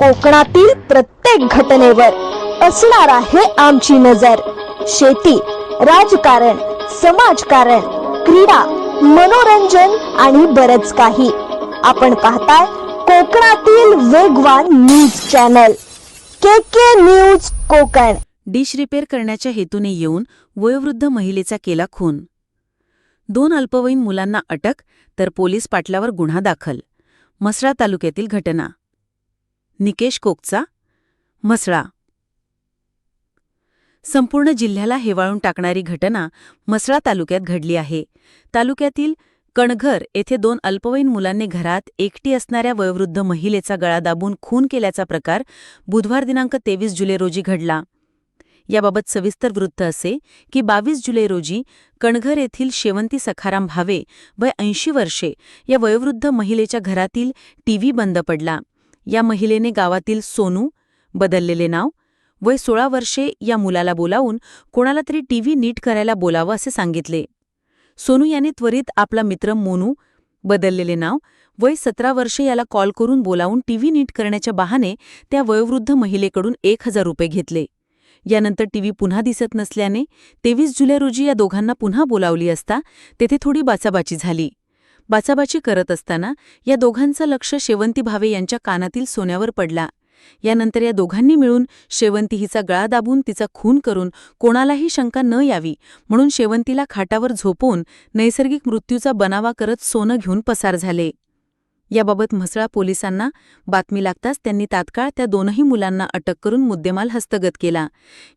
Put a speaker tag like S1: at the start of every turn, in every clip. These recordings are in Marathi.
S1: कोकणातील प्रत्येक घटनेवर असणार आहे आमची नजर. शेती राजकारण समाजकारण क्रीडा मनोरंजन आणि बरच काही. आपण पाहताय कोकणातील वेगवान news channel. K K news Konkan.
S2: Dish repair करण्याच्या हेतूने येऊन वयोवृद्ध महिलेचा केला खून. दोन अल्पवयीन मुलांना अटक तर पोलीस पाटलावर गुन्हा दाखल. मसळा तालुक्यातील घटना. निकेश कोकचा म्हसळा. संपूर्ण जिल्ह्याला हेवाळून टाकणारी घटना म्हसळा तालुक्यात घडली आहे. तालुक्यातील कणघर येथे दोन अल्पवयीन मुलांनी घरात एकटी असणाऱ्या वयोवृद्ध महिलेचा गळा दाबून खून केल्याचा प्रकार बुधवार दिनांक तेवीस जुलै रोजी घडला. याबाबत सविस्तर वृत्त असे की बावीस जुलै रोजी कणघर येथील शेवंती सखाराम भावे वय ऐंशी वर्षे या वयोवृद्ध महिलेच्या घरातील टीव्ही बंद पडला. या महिलेने गावातील सोनू बदललेले नाव वय सोळा वर्षे या मुलाला बोलावून कोणाला तरी टीव्ही नीट करायला बोलावं असे सांगितले. सोनू याने त्वरित आपला मित्र मोनू बदललेले नाव वय सतरा वर्षे याला कॉल करून बोलावून टीव्ही नीट करण्याच्या बहाने त्या वयोवृद्ध महिलेकडून एक हजार रुपये घेतले. यानंतर टीव्ही पुन्हा दिसत नसल्याने तेवीस जुलै रोजी या दोघांना पुन्हा बोलावली असता तेथे थोडी बाचाबाची झाली. बाचाबाची करत असताना या दोघांचं लक्ष शेवंती भावे यांच्या कानातील सोन्यावर पडला. यानंतर या दोघांनी मिळून शेवंती हिचा गळा दाबून तिचा खून करून कोणालाही शंका न यावी म्हणून शेवंतीला खाटावर झोपवून नैसर्गिक मृत्यूचा बनावा करत सोनं घेऊन पसार झाले. याबाबत म्हसळा पोलिसांना बातमी लागताच त्यांनी तात्काळ त्या दोनही मुलांना अटक करून मुद्देमाल हस्तगत केला.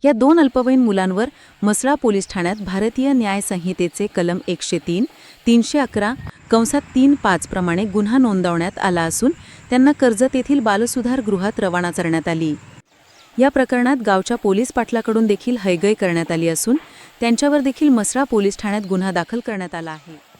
S2: या दोन अल्पवयीन मुलांवर म्हसळा पोलीस ठाण्यात भारतीय न्याय संहितेचे कलम एकशे तीन तीनशे अकरा कंसात तीन पाच प्रमाणे गुन्हा नोंदवण्यात आला असून त्यांना कर्जत येथील बालसुधार गृहात रवाना करण्यात आली. या प्रकरणात गावच्या पोलीस पाटलाकडून देखील हैगय करण्यात आली असून त्यांच्यावर देखील मसळा पोलीस ठाण्यात गुन्हा दाखल करण्यात आला आहे.